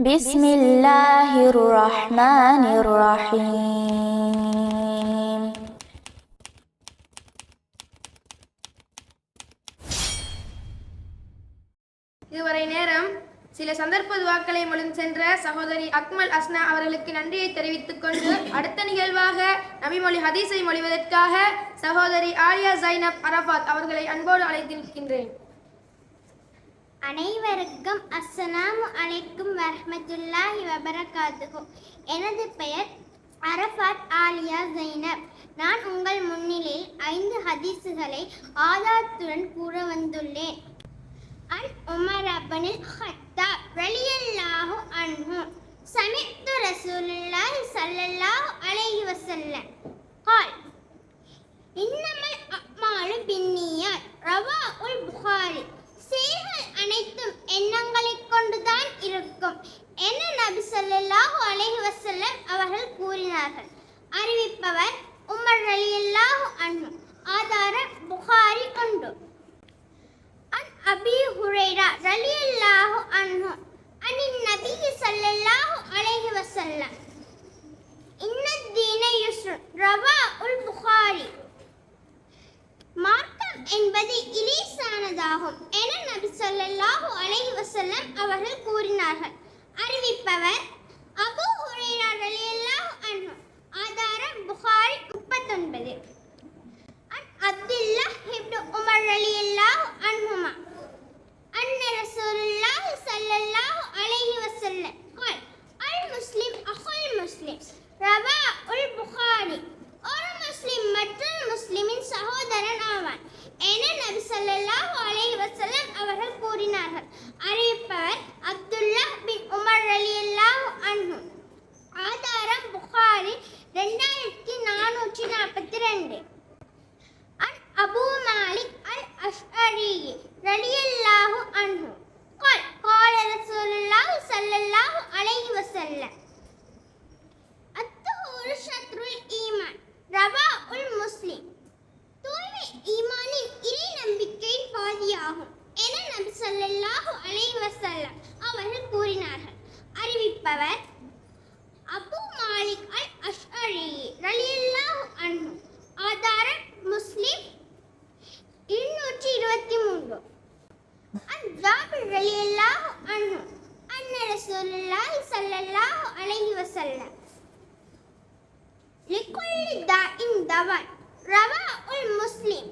بسم الله الرحمن الرحيم இதுவரை நேரம் சில சந்தர்ப்ப துவாக்களை மொழிந்து சென்ற சகோதரி அக்மல் அஸ்னா அவர்களுக்கு நன்றியை தெரிவித்துக் கொண்டு அடுத்த நிகழ்வாக நபிமொழி ஹதீஸை மொழிவதற்காக சகோதரி ஆலியா ஜைனப் அரபாத் அவர்களை அன்போடு அழைத்திருக்கின்றேன் அனைவருக்கும் அஸ்ஸலாமு அலைக்கும் வரஹ்மத்துல்லாஹி வபரகாத்துஹு எனது பெயர் அரஃபாத் ஆலியா ஜைனப் நான் உங்கள் முன்னிலையில் ஐந்து ஹதீஸுகளை ஆதாரத்துடன் கூற வந்துள்ளேன் அன் உமர் அபனில் ஹத்தாப் ரலியல்லாஹு அன்ஹு சமித்து ரசூலுல்லாஹி ஸல்லல்லாஹு அலைஹி வஸல்லம் قال இன்னமல் அக்மாலு பின்னியாத் கூறினார்கள். அறிவிப்பவர் உமர் அலி அல்லாஹு அன்பு ஆதாரம் புகாரி ஒன்று அன் அபி ஹுரைரா ரலி அல்லாஹு அன்பு அனின் நபி சல்லல்லாஹு அலைஹி வசல்லம் இன்னத்தீன யுஸ்ரு ரவா உல் புகாரி. மார்க்கம் என்பது இலீசானதாகும் என நபி சொல்லல்லாஹு அலைஹி வசல்லம் அவர்கள் கூறினார்கள். அறிவிப்பவர் கூறினார்கள் அறிவிப்பவர் அப்துல்லா பின் உமர் ரலியல்லாஹு அன்ஹு ஆதாரம் புகாரி ரெண்டாயிரத்தி நானூற்றி நாற்பத்தி ரெண்டு عن أبو مالك الأشعري رضي الله عنه قال قال رسول الله صلى الله عليه وسلم நபி ஸல்லல்லாஹு அலைஹி வஸல்லம். அவர்கள் கூறினார்கள் அறிவிப்பவர் அபு மாலிக் அல் அஷ்அரி ரலியல்லாஹு அன்ஹு. ஆதாரம் முஸ்லிம் இருநூற்றி இருபத்தி மூன்று அன் ஜாபிர் ரலியல்லாஹு அன்ஹு. அன்ன ரசூலுல்லாஹி ஸல்லல்லாஹு அலைஹி வஸல்லம். லிக்குல்லி தாஇன் தவான். ரவா முஸ்லிம்.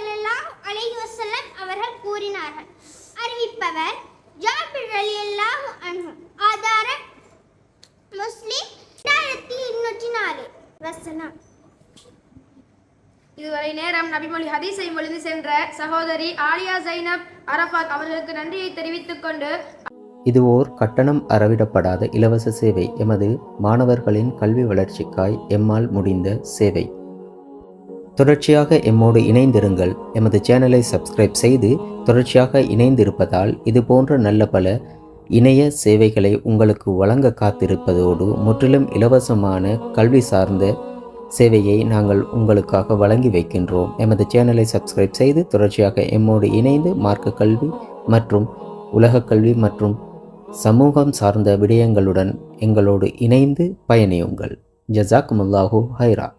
நபி ஸல்லல்லாஹு அலைஹி வஸல்லம் அவர்கள் கூறினார்கள். அறிவிப்பவர் ஜாபிர் ரலியல்லாஹு அன்ஹு. ஆதாரம் முஸ்லிம் ரெண்டாயிரத்தி இருநூற்றி நாலு வசனம். இதுவரை நேரம் நபிமொழி ஹதீஸை மொழிந்து சென்ற சகோதரி ஆலியா ஜைனப் அரபாத் அவர்களுக்கு நன்றியை தெரிவித்துக் கொண்டு இது ஓர் கட்டணம் அறவிடப்படாத இலவச சேவை. எமது மாணவர்களின் கல்வி வளர்ச்சிக்காய் எம்மால் முடிந்த சேவை. தொடர்ச்சியாக எம்மோடு இணைந்திருங்கள். எமது சேனலை சப்ஸ்கிரைப் செய்து தொடர்ச்சியாக இணைந்திருப்பதால் இது போன்ற நல்ல பல இணைய சேவைகளை உங்களுக்கு வழங்க காத்திருப்பதோடு முற்றிலும் இலவசமான கல்வி சார்ந்த சேவையை நாங்கள் உங்களுக்காக வழங்கி வைக்கின்றோம். எமது சேனலை சப்ஸ்கிரைப் செய்து தொடர்ச்சியாக எம்மோடு இணைந்து மார்க்க கல்வி மற்றும் உலகக் கல்வி மற்றும் சமூகம் சார்ந்த விடயங்களுடன் எங்களோடு இணைந்து பயணியுங்கள். ஜசாக்குமுல்லாஹூ ஹைரா.